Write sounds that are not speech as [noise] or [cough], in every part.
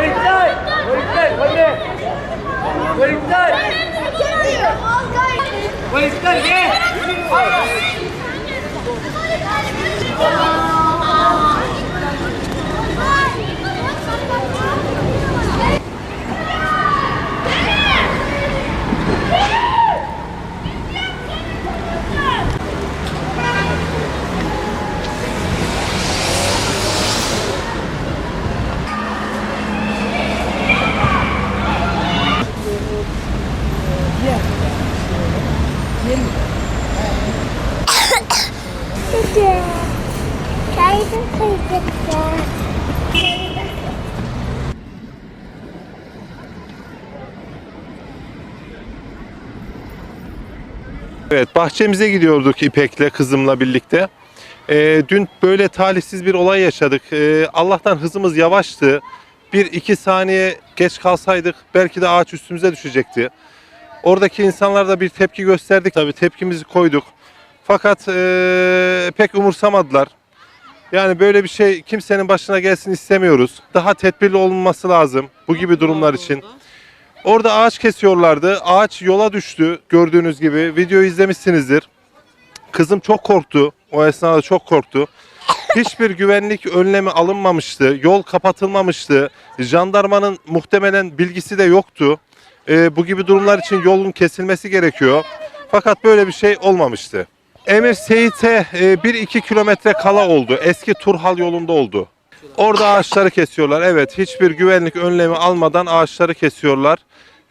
왼쪽 왼쪽 왼쪽 왼쪽 Kaydıklar. Evet bahçemize gidiyorduk İpek'le kızımla birlikte. Ee, dün böyle talihsiz bir olay yaşadık. Ee, Allah'tan hızımız yavaştı. Bir iki saniye geç kalsaydık belki de ağaç üstümüze düşecekti. Oradaki insanlar da bir tepki gösterdik tabii tepkimizi koyduk. Fakat ee, pek umursamadılar. Yani böyle bir şey kimsenin başına gelsin istemiyoruz. Daha tedbirli olunması lazım bu gibi durumlar için. Orada ağaç kesiyorlardı. Ağaç yola düştü gördüğünüz gibi. Videoyu izlemişsinizdir. Kızım çok korktu. O esnada çok korktu. Hiçbir güvenlik önlemi alınmamıştı. Yol kapatılmamıştı. Jandarmanın muhtemelen bilgisi de yoktu. Ee, bu gibi durumlar için yolun kesilmesi gerekiyor. Fakat böyle bir şey olmamıştı. Emir Seyit'e 1-2 kilometre kala oldu. Eski Turhal yolunda oldu. Orada ağaçları kesiyorlar. Evet hiçbir güvenlik önlemi almadan ağaçları kesiyorlar.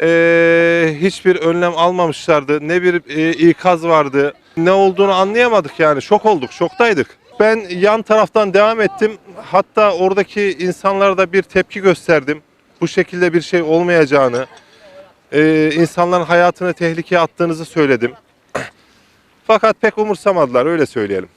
Ee, hiçbir önlem almamışlardı. Ne bir e, ikaz vardı. Ne olduğunu anlayamadık yani. Şok olduk, şoktaydık. Ben yan taraftan devam ettim. Hatta oradaki insanlara da bir tepki gösterdim. Bu şekilde bir şey olmayacağını, e, insanların hayatını tehlikeye attığınızı söyledim. [clears throat] Fakat pek umursamadılar öyle söyleyelim.